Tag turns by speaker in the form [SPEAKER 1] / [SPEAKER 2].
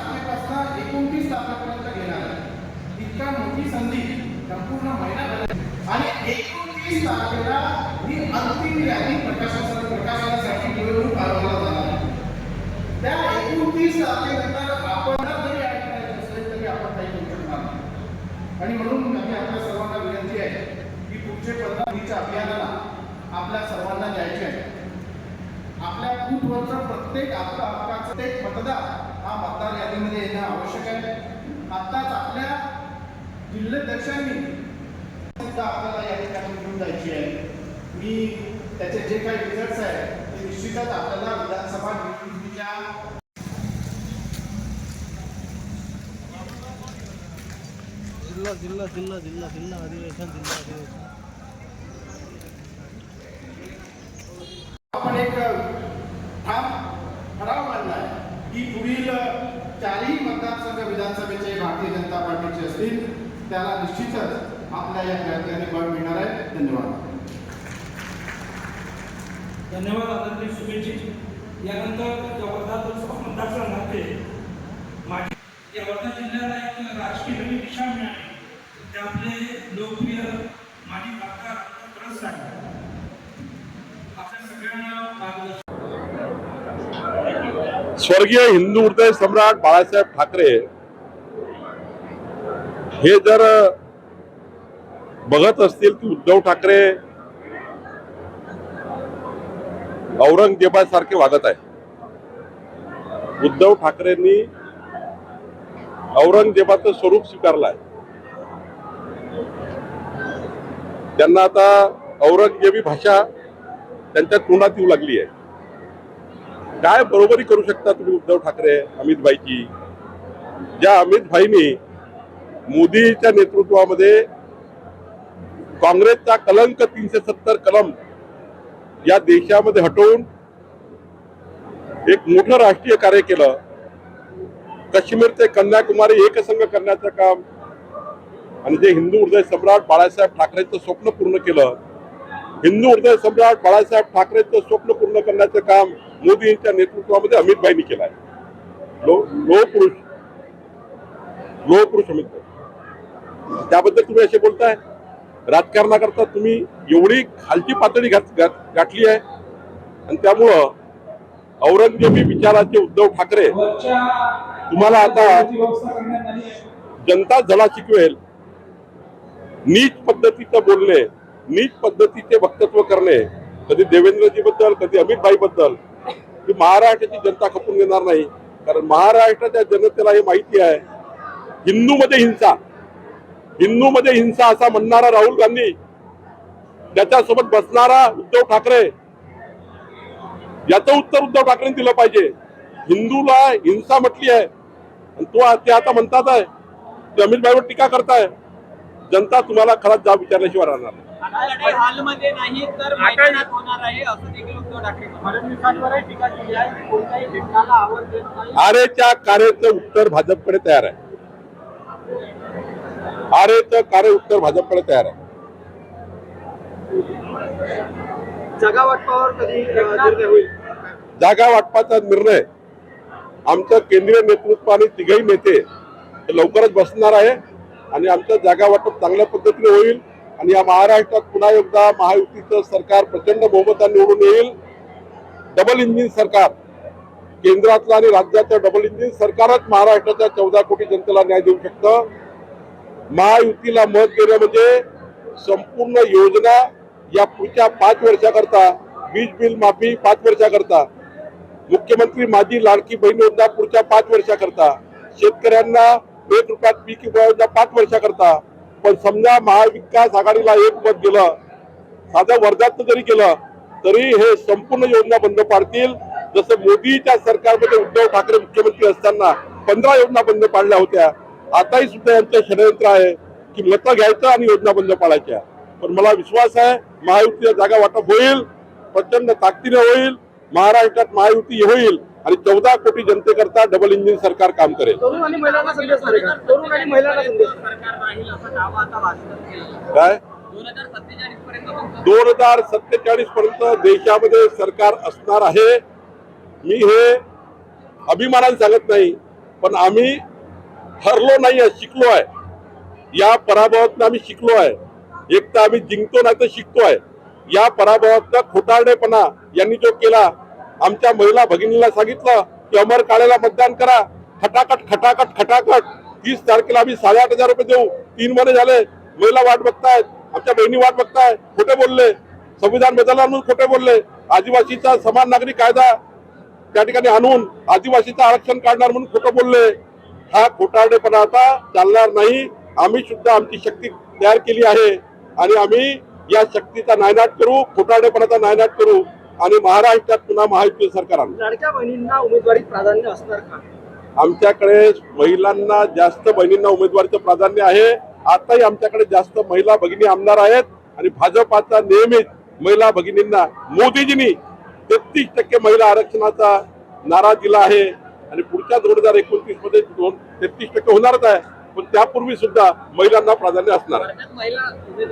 [SPEAKER 1] तारखेपासून एकोणतीस तारखेपर्यंत घेणार आहे. इतका मोठी संधी संपूर्ण महिना आणि एकोणतीस तारखेला ही अंतिम यादी प्रकाशना प्रकाशनासाठी निवडणूक आयोगाला जाणार आहे. त्या एकोणतीस तारखेनंतर आपण जरी ऍड करायचं असेल तरी आपण काही करू शकणार नाही. आणि म्हणून माझी आपल्या सर्वांना विनंती आहे की पुढचे पंधरा अभियानाला आपल्या सर्वांना द्यायचे आहे. आपल्या बूथवरचा प्रत्येक आपला हक्काचा प्रत्येक मतदार मतदार यादीमध्ये येणं आवश्यक आहे. आत्ताच आपल्या जिल्हाध्यक्षांनी सुद्धा आपल्याला या ठिकाणी घेऊन जायची आहे. मी त्याचे जे काही रिझल्ट्स आहेत ते निश्चितच आपल्याला विधानसभा निवडणुकीच्या
[SPEAKER 2] जिल्हा जिल्हा जिल्हा जिल्हा जिल्हा अधिवेशन जिल्हा अधिवेशन
[SPEAKER 1] आपण एक ठाम ठराव मांडला आहे की पुढील चारही मतदारसंघ विधानसभेचे भारतीय जनता पार्टीचे असतील त्याला निश्चितच आपल्या या प्रयत्नाने बळ मिळणार आहे. धन्यवाद.
[SPEAKER 3] धन्यवाद आदरणीय शुभेच्छी. यानंतर या वर्धा लोकसभा मतदारसंघाचे माजी या वर्धा जिल्ह्याला एक राजकीय नवी दिशा मिळाली. ते आपले लोकप्रिय माजी खासदार परस साहेब
[SPEAKER 4] स्वर्गीय हिंदू हृदय सम्राट बाळासाहेब ठाकरे हे जर बघत असतील की उद्धव ठाकरे औरंगजेबासारखे वागत आहे उद्धव ठाकरेंनी औरंगजेबाचं स्वरूप स्वीकारलं आहे त्यांना आता औरंगजेबी भाषा त्यांच्या तोंडात येऊ लागली आहे. काय बरोबरी करू शकता तुम्ही उद्धव ठाकरे अमित भाईची ज्या अमित भाईनी मोदीच्या नेतृत्वामध्ये काँग्रेसचा कलंक तीनशे सत्तर कलम या देशामध्ये हटवून एक मोठं राष्ट्रीय कार्य केलं. काश्मीर ते कन्याकुमारी एकसंघ करण्याचं काम आणि जे हिंदू हृदय सम्राट बाळासाहेब ठाकरेंचं स्वप्न पूर्ण केलं. हिंदू हृदय सम्राट बाळासाहेब ठाकरेंचं स्वप्न पूर्ण करण्याचं काम मोदींच्या नेतृत्वामध्ये अमित भाईनी केला आहे. लो लोह पुरुष पुरुष अमित भाई. त्याबद्दल तुम्ही असे बोलताय? राजकारणाकरता तुम्ही एवढी खालची पातळी घात- गाठली आहे. आणि त्यामुळं औरंगजेबी विचाराचे उद्धव ठाकरे तुम्हाला आता जनता धडा शिकवेल. नीच पद्धतीचं बोलणे नीच पद्धतीचे वक्तत्व करणे कधी देवेंद्रजी बद्दल कधी अमित भाई बद्दल ही महाराष्ट्राची जनता खपून घेणार नाही. कारण महाराष्ट्राच्या जनतेला हे माहिती आहे. हिंदूमध्ये हिंसा. हिंदूमध्ये हिंसा असा म्हणणारा राहुल गांधी त्याच्यासोबत बसणारा उद्धव ठाकरे याचं उत्तर उद्धव ठाकरेंनी दिलं पाहिजे. हिंदूला हिंसा म्हटली आहे. आणि तो ते आता म्हणतात आहे ते अमित भाईवर टीका करताय. जनता तुम्हाला खराच जाब विचारल्याशिवाय राहणार
[SPEAKER 5] लढाई हालमध्ये नाही तर मैदानात होणार आहे असं देखील उद्धव ठाकरे फडणवीसांवरही टीका केली आहे कोणत्याही घटनाला आवाज देत नाही
[SPEAKER 4] आरेच्या कार्याचं उत्तर भाजपकडे तयार आहे. आरेचं कार्य उत्तर भाजपकडे तयार आहे.
[SPEAKER 5] जगा वाटपावर कधी निर्णय होईल?
[SPEAKER 4] जागा वाटपाचा निर्णय आमचं केंद्रीय नेतृत्व आणि तिघही नेते लवकरच बसणार आहे आणि आमचं जागा वाटप चांगल्या पद्धतीने होईल. आणि या महाराष्ट्रात पुन्हा एकदा महायुतीचं सरकार प्रचंड बहुमताने निवडून येईल. डबल इंजिन सरकार. केंद्रातलं आणि राज्याचं डबल इंजिन सरकारच महाराष्ट्राच्या चौदा कोटी जनतेला न्याय देऊ शकतं. महायुतीला मत देणं म्हणजे संपूर्ण योजना या पुढच्या पाच वर्षाकरता वीज बिल माफी पाच वर्षाकरता मुख्यमंत्री माझी लाडकी बहीण योजना पुढच्या पाच वर्षाकरता शेतकऱ्यांना एक रुपयात पीक योजना पाच वर्षाकरता पण समजा महाविकास आघाडीला एक मत गेलं साध्या वर्धात जरी केलं तरी हे संपूर्ण योजना बंद पाडतील. जसं मोदीच्या सरकारमध्ये उद्धव ठाकरे मुख्यमंत्री असताना पंधरा योजना बंद पाडल्या होत्या. आताही सुद्धा यांचं षडयंत्र आहे की मतं घ्यायचं आणि योजना बंद पाडायच्या. पण मला विश्वास आहे महायुतीच्या जागा वाटप होईल प्रचंड ताकदीने होईल महाराष्ट्रात महायुती होईल. आणि चौदा कोटी जनतेकरता डबल इंजिन सरकार काम करेल. काय?
[SPEAKER 5] दोन हजार सत्तेचाळीस पर्यंत
[SPEAKER 4] देशामध्ये सरकार असणार आहे. मी हे अभिमानाने सांगत नाही पण आम्ही हरलो नाही आहे शिकलो आहे. या पराभवातनं आम्ही शिकलो आहे. एक तर आम्ही जिंकतो नाही तर शिकतो आहे. या पराभवातनं खोटारडेपणा यांनी जो केला आमच्या महिला भगिनीला सांगितलं की अमर काळेला मतदान करा. खटाखट खटाखट खटाखट. तीस तारखेला आम्ही साडेआठ हजार रुपये देऊ. तीन महिने झाले. महिला वाट बघतायत. आमच्या बहिणी वाट बघताय खोटे बोलले. संविधान बदलणार म्हणून खोटे बोलले. आदिवासीचा समान नागरिक कायदा त्या ठिकाणी आणून आदिवासीचं आरक्षण काढणार म्हणून खोटं बोलले. हा खोटारडेपणा आता चालणार नाही. आम्ही सुद्धा आमची शक्ती तयार केली आहे. आणि आम्ही या शक्तीचा नायनाट करू खोटारडेपणाचा नायनाट करू. आणि महाराष्ट्रात पुन्हा महायुती सरकार आणू
[SPEAKER 5] लाडक्या बहिणींना उमेदवारी प्राधान्य असणार का?
[SPEAKER 4] आमच्याकडे महिलांना जास्त बहिणींना उमेदवारीचं प्राधान्य आहे. आताही आमच्याकडे जास्त महिला भगिनी आमदार आहेत आणि भाजपाचा नेहमीच महिला भगिनींना मोदीजींनी तेहतीस टक्के महिला आरक्षणाचा नारा दिला आहे. आणि पुढच्या दोन हजार एकोणतीसमध्ये दोन तेहतीस टक्के होणारच आहे. पण त्यापूर्वी सुद्धा महिलांना प्राधान्य असणार आहे.